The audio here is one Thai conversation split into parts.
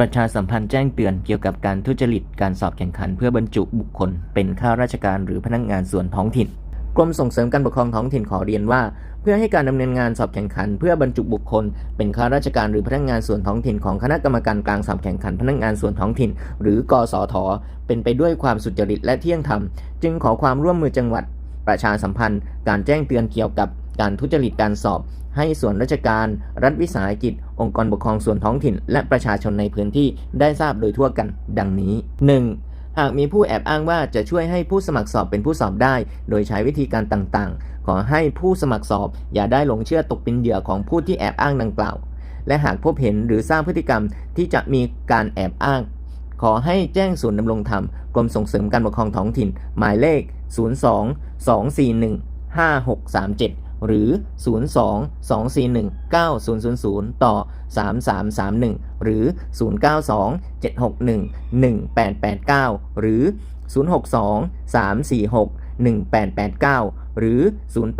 ประชาสัมพันธ์แจ้งเตือนเกี่ยวกับการทุจริตการสอบแข่งขันเพื่อบรรจุบุคคล เป็นข้าราชการหรือพนักงานส่วนท้องถิ่นกรมส่งเสริมการปกครองท้องถิ่นขอเรียนว่า เพื่อให้การดำเนินงานสอบแข่งขัน เพื่อบรรจุบุคคล เป็นข้าราชการหรือพนักงานส่วนท้องถิ่นของคณะกรรมการกลางสอบแข่งขันพนักงานส่วนท้องถิ่น หรือกสทเป็นไปด้วยความสุจริตและเที่ยงธรรม จึงขอความร่วมมือจังหวัด ประชาสัมพันธ์ การแจ้งเตือนเกี่ยวกับการทุจริตการสอบ ให้ส่วนราชการ รัฐวิสาหกิจ องค์กรปกครองส่วนท้องถิ่น และประชาชนในพื้นที่ได้ทราบโดยทั่วกัน ดังนี้ 1. หากมีผู้แอบอ้างว่าจะช่วยให้ผู้สมัครสอบเป็นผู้สอบได้ โดยใช้วิธีการต่างๆ ขอให้ผู้สมัครสอบ อย่าได้หลงเชื่อตกเป็นเหยื่อของผู้ที่แอบอ้างดังกล่าวและหากพบเห็นหรือทราบพฤติกรรมที่จะมีการแอบอ้าง ขอให้แจ้งศูนย์ดำรงธรรม กรมส่งเสริมการปกครองท้องถิ่น หมายเลข 02 241 5637 หรือ 02 241 9000 ต่อ 3331 หรือ 092 761 1889 หรือ 062 346 1889 หรือ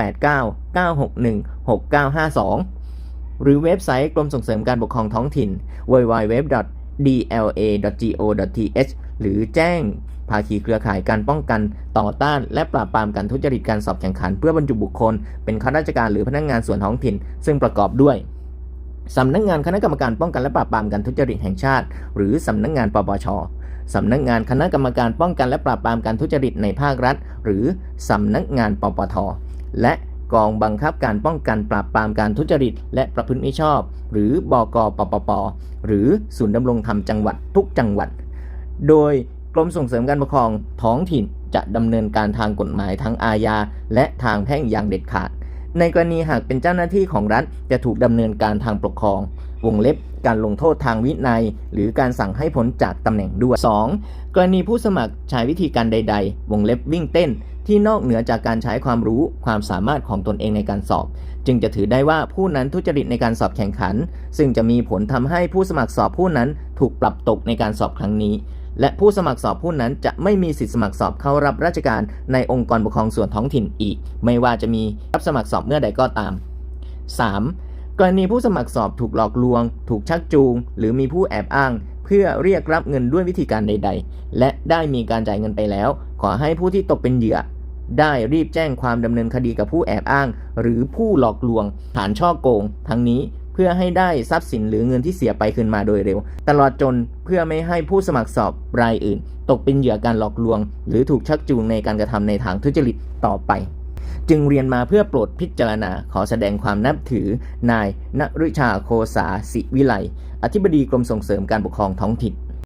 089 961 6952 หรือเว็บไซต์กรมส่งเสริมการปกครองท้องถิ่น www dla.go.th หรือแจ้งภาคีเครือข่ายการป้องกันต่อต้าน และปราบปรามการทุจริตการสอบแข่งขัน เพื่อบรรจุบุคคล เป็นข้าราชการหรือพนักงานส่วนท้องถิ่น ซึ่งประกอบด้วยสำนักงานคณะกรรมการป้องกันและปราบปรามการทุจริตแห่งชาติ หรือสำนักงานปปชสำนักงานคณะกรรมการป้องกันและปราบปรามการทุจริตในภาครัฐ หรือสำนักงานปปทและ กองบังคับการป้องกันปราบปรามการทุจริต และประพฤติมิชอบ หรือบกปปป หรือศูนย์ดำรงธรรมจังหวัดทุกจังหวัด โดยกรมส่งเสริมการปกครองท้องถิ่นจะดำเนินการทางกฎหมายทั้งอาญาและทางแพ่งอย่างเด็ดขาด ในกรณีหากเป็นเจ้าหน้าที่ของรัฐจะถูกดำเนินการทางปกครอง วงเล็บการลงโทษทางวินัย หรือการสั่งให้พ้นจากตำแหน่งด้วย 2. กรณีผู้สมัครใช้วิธีการใด ๆ วงเล็บวิ่งเต้น ที่นอกเหนือจากการใช้ความรู้ความสามารถของตนเองในการสอบ จึงจะถือได้ว่าผู้นั้นทุจริตในการสอบแข่งขัน ซึ่งจะมีผลทำให้ผู้สมัครสอบผู้นั้นถูกปรับตกในการสอบครั้งนี้ และผู้สมัครสอบผู้นั้นจะไม่มีสิทธิสมัครสอบเข้ารับราชการในองค์กรปกครองส่วนท้องถิ่นอีก ไม่ว่าจะมีรับสมัครสอบเมื่อใดก็ตาม 3. กรณีผู้สมัครสอบถูกหลอกลวง ถูกชักจูง หรือมีผู้แอบอ้างเพื่อเรียกรับเงินด้วยวิธีการใด ๆ และได้มีการจ่ายเงินไปแล้ว ขอให้ผู้ที่ตกเป็นเหยื่อ ได้รีบแจ้งความดำเนินคดีกับผู้แอบอ้าง หรือผู้หลอกลวง ฐานช่อโกง ทั้งนี้เพื่อให้ได้ทรัพย์สินหรือเงินที่เสียไปคืนมาโดยเร็ว ตลอดจนเพื่อไม่ให้ผู้สมัครสอบรายอื่น ตกเป็นเหยื่อการหลอกลวง หรือถูกชักจูงในการกระทำในทางทุจริตต่อไป จึงเรียนมาเพื่อโปรดพิจารณาขอแสดงความนับถือ นายณฤชาโคสาสิวิไลอธิบดีกรมส่งเสริมการปกครองท้องถิ่น